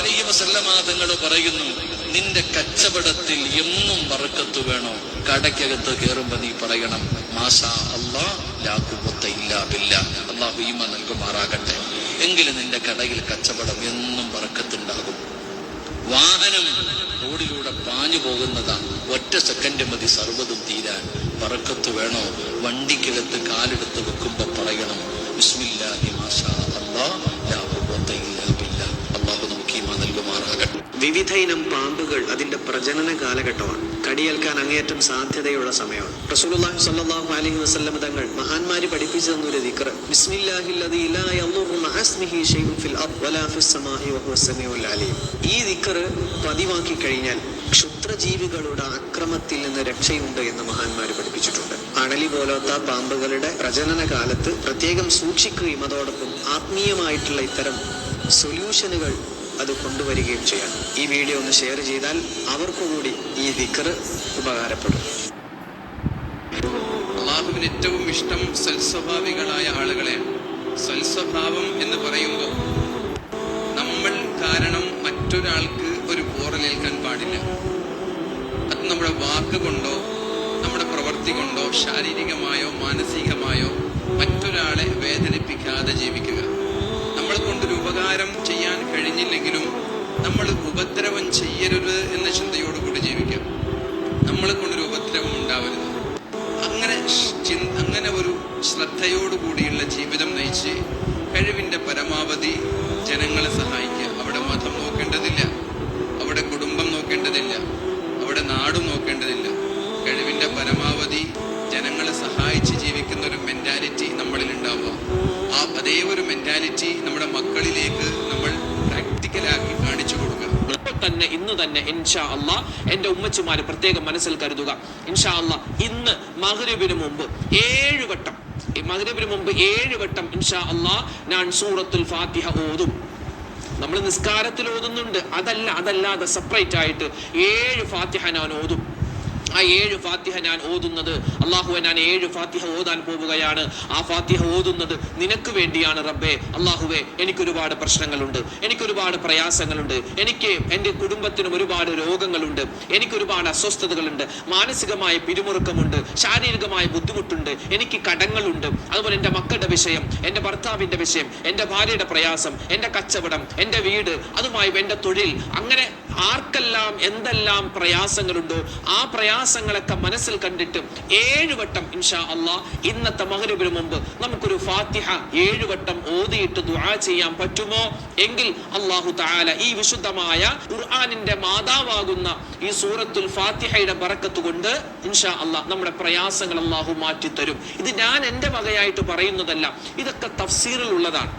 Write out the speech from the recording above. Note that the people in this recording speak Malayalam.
അലൈഹി വസല്ലമ തങ്ങൾ പറയുന്നു നിന്റെ കച്ചവടത്തിൽ എന്നും വറക്കത്ത് വേണോ? കടയ്ക്കകത്ത് കയറുമ്പോ നീ പറയണം മാസാ അല്ലാ ലാ ഖുവത്ത ഇല്ലാ ബില്ലാ. അള്ളാഹു ഈമ നൽകുമാറാകട്ടെ. എങ്കിലും നിന്റെ കടയിൽ കച്ചവടം എന്നും വറക്കത്തുണ്ടാകും. വാഹനം റോഡിലൂടെ പാഞ്ഞു പോകുന്നതാണ് ഒറ്റ സെക്കൻഡ് മതി സർവതും തീരാൻ. വറക്കത്ത് വേണോ? വണ്ടിക്കകത്ത് കാലെടുത്ത് വെക്കുമ്പോ വിവിധ ഇനം പാമ്പുകൾ അതിന്റെ പ്രജനന കാലഘട്ടമാണ്. കടിയേൽക്കാൻ അങ്ങേയറ്റം സാധ്യതയുള്ള സമയമാണ്. സ്വല്ലല്ലാഹു അലൈഹി വസല്ലം തങ്ങൾ മഹാന്മാര് പഠിപ്പിച്ചു തന്നൊരു ദിക്ർ. ബിസ്മില്ലാഹില്ലദീ പതിവാക്കി കഴിഞ്ഞാൽ ക്ഷുദ്രജീവികളുടെ അക്രമത്തിൽ നിന്ന് രക്ഷയുണ്ട് എന്ന് മഹാന്മാര് പഠിപ്പിച്ചിട്ടുണ്ട്. അണലി പോലത്തെ പാമ്പുകളുടെ പ്രജനന കാലത്ത് പ്രത്യേകം സൂക്ഷിക്കുകയും അതോടൊപ്പം ആത്മീയമായിട്ടുള്ള ഇത്തരം സൊല്യൂഷനുകൾ അത് കൊണ്ടുവരികയും ചെയ്യണം. ഈ വീഡിയോ ഒന്ന് ഷെയർ ചെയ്താൽ അവർക്കു കൂടി ഈ ദിക്കർ ഉപകാരപ്പെടും. അള്ളാഹുവിന് ഏറ്റവും ഇഷ്ടം സൽസ്വഭാവികളായ ആളുകളെ സൽസ്വഭാവം എന്ന് പറയുമ്പോൾ നമ്മൾ കാരണം മറ്റൊരാൾക്ക് ഒരു പോറലേൽക്കാൻ പാടില്ല. അത് നമ്മുടെ വാക്ക് കൊണ്ടോ നമ്മുടെ പ്രവൃത്തി കൊണ്ടോ ശാരീരികമായോ മാനസികമായോ മറ്റൊരാളെ വേദനിപ്പിക്കാതെ ജീവിക്കുക. നമ്മളെ കൊണ്ടൊരു ഉപദ്രവം ഉണ്ടാവരുത്. അങ്ങനെ അങ്ങനെ ഒരു ശ്രദ്ധയോടുകൂടിയുള്ള ജീവിതം നയിച്ച് കഴിവിന്റെ പരമാവധി ജനങ്ങളെ സഹായിക്കുക. അവിടെ മതം നോക്കേണ്ടതില്ല അവിടെ കുടുംബം നോക്കേണ്ടതില്ല അവിടെ നാടും നോക്കേണ്ടതില്ല. കഴിവിന്റെ പരമാവധി ജനങ്ങളെ സഹായിച്ച് ജീവിക്കുന്ന ഒരു മെന്റാലിറ്റി നമ്മളിൽ ഉണ്ടാവുക ആ അതേ ഒരു മെന്റാലിറ്റി നമ്മുടെ മക്കളിലേക്ക് തന്നെ ഇൻഷാ അള്ളാ എന്റെ ഉമ്മച്ചുമാര് പ്രത്യേകം മനസ്സിൽ കരുതുക. ഇൻഷാ അള്ളാ ഇന്ന് മഗ്രിബിന് മുമ്പ് ഏഴ് വട്ടം ഈ മഗ്രിബിന് മുമ്പ് ഏഴ് വട്ടം ഇൻഷാ അള്ളാ ഞാൻ സൂറത്തുൽ ഫാത്തിഹ ഓതും. നമ്മൾ നിസ്കാരത്തിൽ ഓതുന്നുണ്ട്. അതല്ല അതല്ലാതെ സെപ്പറേറ്റ് ആയിട്ട് ഏഴ് ഫാത്തിഹ ഞാൻ ഓതും. ആ ഏഴ് ഫാത്തിഹ ഞാൻ ഓതുന്നത്. അള്ളാഹുവെ ഞാൻ ഏഴ് ഫാത്തിഹ ഓതാൻ പോവുകയാണ്. ആ ഫാത്തിഹ ഓതുന്നത് നിനക്ക് വേണ്ടിയാണ് റബ്ബേ. അള്ളാഹുവെ എനിക്കൊരുപാട് പ്രശ്നങ്ങളുണ്ട്. എനിക്കൊരുപാട് പ്രയാസങ്ങളുണ്ട്. എനിക്ക് എന്റെ കുടുംബത്തിനും ഒരുപാട് രോഗങ്ങളുണ്ട്. എനിക്കൊരുപാട് അസ്വസ്ഥതകളുണ്ട്. മാനസികമായ പിരിമുറുക്കമുണ്ട്. ശാരീരികമായ ബുദ്ധിമുട്ടുണ്ട്. എനിക്ക് കടങ്ങളുണ്ട്. അതുപോലെ എന്റെ മക്കളുടെ വിഷയം എന്റെ ഭർത്താവിന്റെ വിഷയം എന്റെ ഭാര്യയുടെ പ്രയാസം എന്റെ കച്ചവടം എന്റെ വീട് അതുമായി എന്റെ തൊഴിൽ. അങ്ങനെ ആർക്കെല്ലാം എന്തെല്ലാം പ്രയാസങ്ങളുണ്ടോ ആ പ്രയാസങ്ങളൊക്കെ മനസ്സിൽ കണ്ടിട്ട് ഏഴ് വട്ടം ഇൻഷാ അള്ളാ ഇന്നത്തെ മകരവിന് മുമ്പ് നമുക്കൊരു ഫാത്തിഹ ഏഴ് വട്ടം ഓതിയിട്ട് ദുആ ചെയ്യാൻ പറ്റുമോ? എങ്കിൽ അള്ളാഹു താല ഈ വിശുദ്ധമായ ഖുർആാനിന്റെ മാതാവാകുന്ന ഈ സൂറത്തുൽ ഫാത്തിഹയുടെ ബറക്കത്ത് കൊണ്ട് ഇൻഷാ അള്ളാഹ് നമ്മുടെ പ്രയാസങ്ങൾ അള്ളാഹു മാറ്റിത്തരും. ഇത് ഞാൻ എന്റെ വകയായിട്ട് പറയുന്നതല്ല ഇതൊക്കെ തഫ്സീറിൽ ഉള്ളതാണ്.